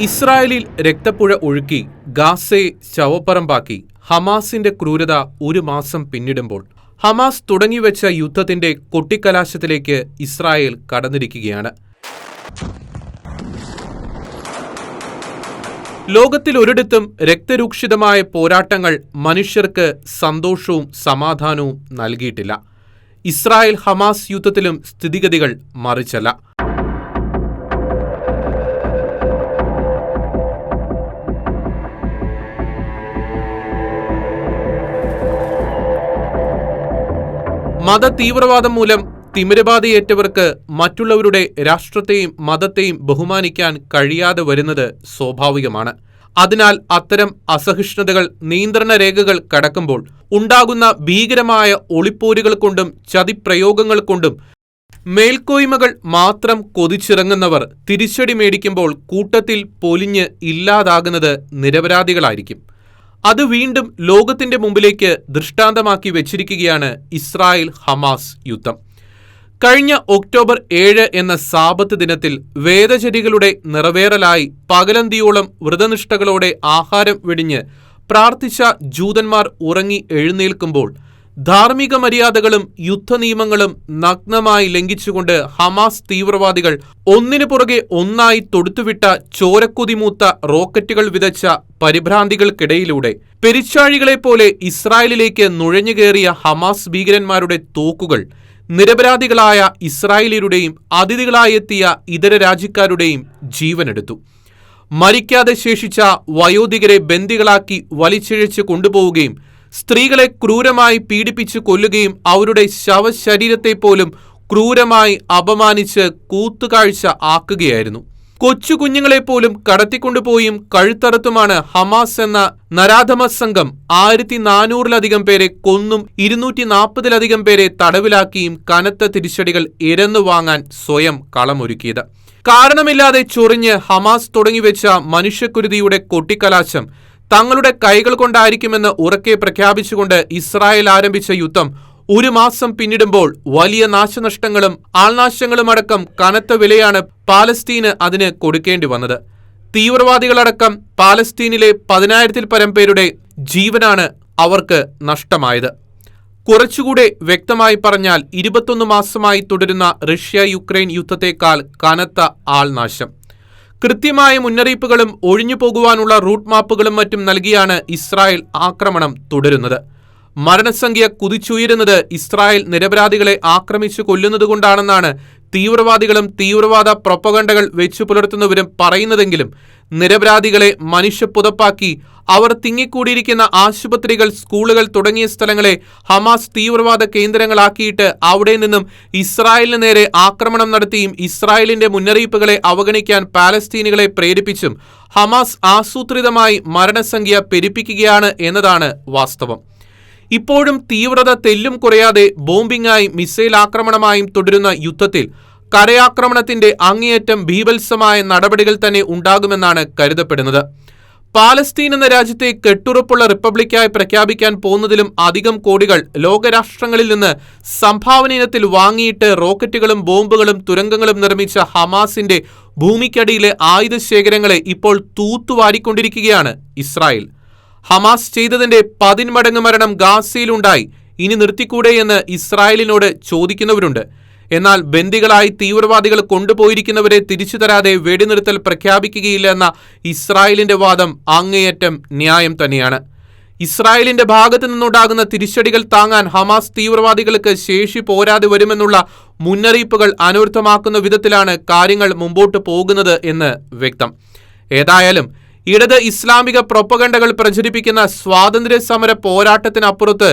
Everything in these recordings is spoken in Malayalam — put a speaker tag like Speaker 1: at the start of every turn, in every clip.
Speaker 1: ഇസ്രായേലിൽ രക്തപ്പുഴ ഒഴുക്കി ഗാസയെ ശവപ്പറമ്പാക്കി ഹമാസിന്റെ ക്രൂരത ഒരു മാസം പിന്നിടുമ്പോൾ ഹമാസ് തുടങ്ങിവെച്ച യുദ്ധത്തിന്റെ കൊട്ടിക്കലാശത്തിലേക്ക് ഇസ്രായേൽ കടന്നിരിക്കുകയാണ്. ലോകത്തിൽ ഒരിടത്തും രക്തരൂക്ഷിതമായ പോരാട്ടങ്ങൾ മനുഷ്യർക്ക് സന്തോഷവും സമാധാനവും നൽകിയിട്ടില്ല. ഇസ്രായേൽ ഹമാസ് യുദ്ധത്തിലും സ്ഥിതിഗതികൾ മറിച്ചല്ല. മത തീവ്രവാദം മൂലം തിമിരബാധയേറ്റവർക്ക് മറ്റുള്ളവരുടെ രാഷ്ട്രത്തെയും മതത്തെയും ബഹുമാനിക്കാൻ കഴിയാതെ വരുന്നത് സ്വാഭാവികമാണ്. അതിനാൽ അത്തരം അസഹിഷ്ണുതകൾ നിയന്ത്രണ രേഖകൾ കടക്കുമ്പോൾ ഉണ്ടാകുന്ന ഭീകരമായ ഒളിപ്പോരുകൾ കൊണ്ടും ചതിപ്രയോഗങ്ങൾ കൊണ്ടും മേൽക്കോയ്മകൾ മാത്രം കൊതിച്ചിറങ്ങുന്നവർ തിരിച്ചടി മേടിക്കുമ്പോൾ കൂട്ടത്തിൽ പൊലിഞ്ഞ് ഇല്ലാതാകുന്നത് നിരപരാധികളായിരിക്കും. അത് വീണ്ടും ലോകത്തിന്റെ മുമ്പിലേക്ക് ദൃഷ്ടാന്തമാക്കി വെച്ചിരിക്കുകയാണ് ഇസ്രായേൽ ഹമാസ് യുദ്ധം. കഴിഞ്ഞ ഒക്ടോബർ ഏഴ് എന്ന സാപത്ത് ദിനത്തിൽ വേദചരികളുടെ നിറവേറലായി പകലന്തിയോളം വ്രതനിഷ്ഠകളോടെ ആഹാരം വെടിഞ്ഞ് പ്രാർത്ഥിച്ച ജൂതന്മാർ ഉറങ്ങി എഴുന്നേൽക്കുമ്പോൾ ധാർമ്മിക മര്യാദകളും യുദ്ധനിയമങ്ങളും നഗ്നമായി ലംഘിച്ചുകൊണ്ട് ഹമാസ് തീവ്രവാദികൾ ഒന്നിനു പുറകെ ഒന്നായി തൊടുത്തുവിട്ട ചോരക്കുതിമൂത്ത റോക്കറ്റുകൾ വിതച്ച പരിഭ്രാന്തികൾക്കിടയിലൂടെ പെരിച്ചാഴികളെപ്പോലെ ഇസ്രായേലിലേക്ക് നുഴഞ്ഞുകയറിയ ഹമാസ് ഭീകരന്മാരുടെ തോക്കുകൾ നിരപരാധികളായ ഇസ്രായേലിയരുടെയും അതിഥികളായെത്തിയ ഇതര രാജ്യക്കാരുടെയും ജീവനെടുത്തു. മരിക്കാതെ ശേഷിച്ച വയോധികരെ ബന്ദികളാക്കി വലിച്ചിഴച്ച് കൊണ്ടുപോവുകയും സ്ത്രീകളെ ക്രൂരമായി പീഡിപ്പിച്ചു കൊല്ലുകയും അവരുടെ ശവശരീരത്തെ പോലും ക്രൂരമായി അപമാനിച്ച് കൂത്തുകാഴ്ച ആക്കുകയായിരുന്നു. കൊച്ചു കുഞ്ഞുങ്ങളെപ്പോലും കടത്തിക്കൊണ്ടുപോയും കഴുത്തറുത്തുമാണ് ഹമാസ് എന്ന നരാധമ സംഘം ആയിരത്തി നാനൂറിലധികം പേരെ കൊന്നും ഇരുന്നൂറ്റി നാൽപ്പതിലധികം പേരെ തടവിലാക്കിയും കനത്ത തിരിച്ചടികൾ ഇരന്നു വാങ്ങാൻ സ്വയം കളമൊരുക്കിയത്. കാരണമില്ലാതെ ചൊറിഞ്ഞ് ഹമാസ് തുടങ്ങിവെച്ച മനുഷ്യക്കുരുതിയുടെ കൊട്ടിക്കലാശം തങ്ങളുടെ കൈകൾ കൊണ്ടായിരിക്കുമെന്ന് ഉറക്കെ പ്രഖ്യാപിച്ചുകൊണ്ട് ഇസ്രായേൽ ആരംഭിച്ച യുദ്ധം ഒരു മാസം പിന്നിടുമ്പോൾ വലിയ നാശനഷ്ടങ്ങളും ആൾനാശങ്ങളും അടക്കം കനത്ത വിലയാണ് പാലസ്തീന് അതിന് കൊടുക്കേണ്ടി വന്നത്. തീവ്രവാദികളടക്കം പാലസ്തീനിലെ പതിനായിരത്തിൽ പരം പേരുടെ ജീവനാണ് അവർക്ക് നഷ്ടമായത്. കുറച്ചുകൂടെ വ്യക്തമായി പറഞ്ഞാൽ ഇരുപത്തൊന്ന് മാസമായി തുടരുന്ന റഷ്യ യുക്രൈൻ യുദ്ധത്തെക്കാൾ കനത്ത ആൾനാശം. കൃത്യമായ മുന്നറിയിപ്പുകളും ഒഴിഞ്ഞു പോകുവാനുള്ള റൂട്ട് മാപ്പുകളും മറ്റും നൽകിയാണ് ഇസ്രായേൽ ആക്രമണം തുടരുന്നത്. മരണസംഖ്യ കുതിച്ചുയരുന്നത് ഇസ്രായേൽ നിരപരാധികളെ ആക്രമിച്ചു കൊല്ലുന്നതുകൊണ്ടാണെന്നാണ് തീവ്രവാദികളും തീവ്രവാദ പ്രൊപ്പഗണ്ടകൾ വെച്ചു പുലർത്തുന്നവരും പറയുന്നതെങ്കിലും നിരപരാധികളെ മനുഷ്യപ്പുതപ്പാക്കി അവർ തിങ്ങിക്കൂടിയിരിക്കുന്ന ആശുപത്രികൾ സ്കൂളുകൾ തുടങ്ങിയ സ്ഥലങ്ങളെ ഹമാസ് തീവ്രവാദ കേന്ദ്രങ്ങളാക്കിയിട്ട് അവിടെ നിന്നും ഇസ്രായേലിന് നേരെ ആക്രമണം നടത്തിയും ഇസ്രായേലിന്റെ മുന്നറിയിപ്പുകളെ അവഗണിക്കാൻ പാലസ്തീനികളെ പ്രേരിപ്പിച്ചും ഹമാസ് ആസൂത്രിതമായി മരണസംഖ്യ പെരുപ്പിക്കുകയാണ് എന്നതാണ് വാസ്തവം. ഇപ്പോഴും തീവ്രത തെല്ലും കുറയാതെ ബോംബിംഗായും മിസൈൽ ആക്രമണമായും തുടരുന്ന യുദ്ധത്തിൽ കരയാക്രമണത്തിന്റെ അങ്ങേയറ്റം ഭീവത്സമായ നടപടികൾ തന്നെ ഉണ്ടാകുമെന്നാണ് കരുതപ്പെടുന്നത്. പാലസ്തീൻ എന്ന രാജ്യത്തെ കെട്ടുറപ്പുള്ള റിപ്പബ്ലിക്കായി പ്രഖ്യാപിക്കാൻ പോകുന്നതിലും അധികം കോടികൾ ലോകരാഷ്ട്രങ്ങളിൽ നിന്ന് സംഭാവന ഇനത്തിൽ വാങ്ങിയിട്ട് റോക്കറ്റുകളും ബോംബുകളും തുരങ്കങ്ങളും നിർമ്മിച്ച ഹമാസിന്റെ ഭൂമിക്കടിയിലെ ആയുധശേഖരങ്ങളെ ഇപ്പോൾ തൂത്തുവാരിക്കൊണ്ടിരിക്കുകയാണ് ഇസ്രായേൽ. ഹമാസ് ചെയ്തതിന്റെ പതിന്മടങ്ങ് മരണം ഗാസയിലുണ്ടായി. ഇനി നിർത്തിക്കൂടെ എന്ന് ഇസ്രായേലിനോട് ചോദിക്കുന്നവരുണ്ട്. എന്നാൽ ബന്ദികളായി തീവ്രവാദികൾ കൊണ്ടുപോയിരിക്കുന്നവരെ തിരിച്ചു തരാതെ വെടിനിർത്തൽ പ്രഖ്യാപിക്കുകയില്ല എന്ന ഇസ്രായേലിന്റെ വാദം അങ്ങേയറ്റം ന്യായം തന്നെയാണ്. ഇസ്രായേലിന്റെ ഭാഗത്തു നിന്നുണ്ടാകുന്ന തിരിച്ചടികൾ താങ്ങാൻ ഹമാസ് തീവ്രവാദികൾക്ക് ശേഷി പോരാതെ വരുമെന്നുള്ള മുന്നറിയിപ്പുകൾ അനർത്ഥമാക്കുന്ന വിധത്തിലാണ് കാര്യങ്ങൾ മുമ്പോട്ട് പോകുന്നത് എന്ന് വ്യക്തം. ഏതായാലും ഇടത് ഇസ്ലാമിക പ്രൊപ്പഗണ്ടകൾ പ്രചരിപ്പിക്കുന്ന സ്വാതന്ത്ര്യ സമര പോരാട്ടത്തിനപ്പുറത്ത്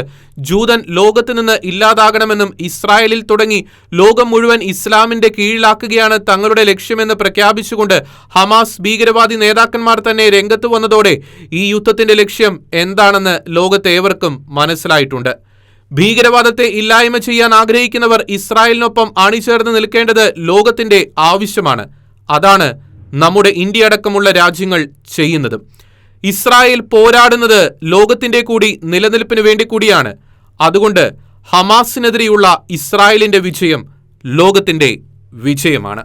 Speaker 1: ജൂതൻ ലോകത്ത് നിന്ന് ഇല്ലാതാകണമെന്നും ഇസ്രായേലിൽ തുടങ്ങി ലോകം മുഴുവൻ ഇസ്ലാമിന്റെ കീഴിലാക്കുകയാണ് തങ്ങളുടെ ലക്ഷ്യമെന്ന് പ്രഖ്യാപിച്ചുകൊണ്ട് ഹമാസ് ഭീകരവാദി നേതാക്കന്മാർ തന്നെ രംഗത്ത് വന്നതോടെ ഈ യുദ്ധത്തിന്റെ ലക്ഷ്യം എന്താണെന്ന് ലോകത്തേവർക്കും മനസ്സിലായിട്ടുണ്ട്. ഭീകരവാദത്തെ ഇല്ലായ്മ ചെയ്യാൻ ആഗ്രഹിക്കുന്നവർ ഇസ്രായേലിനൊപ്പം അണിചേർന്ന് നിൽക്കേണ്ടത് ലോകത്തിന്റെ ആവശ്യമാണ്. അതാണ് നമ്മുടെ ഇന്ത്യ അടക്കമുള്ള രാജ്യങ്ങൾ ചെയ്യുന്നത്. ഇസ്രായേൽ പോരാടുന്നത് ലോകത്തിന്റെ കൂടി നിലനിൽപ്പിന് വേണ്ടി കൂടിയാണ്. അതുകൊണ്ട് ഹമാസിനെതിരെയുള്ള ഇസ്രായേലിന്റെ വിജയം ലോകത്തിന്റെ വിജയമാണ്.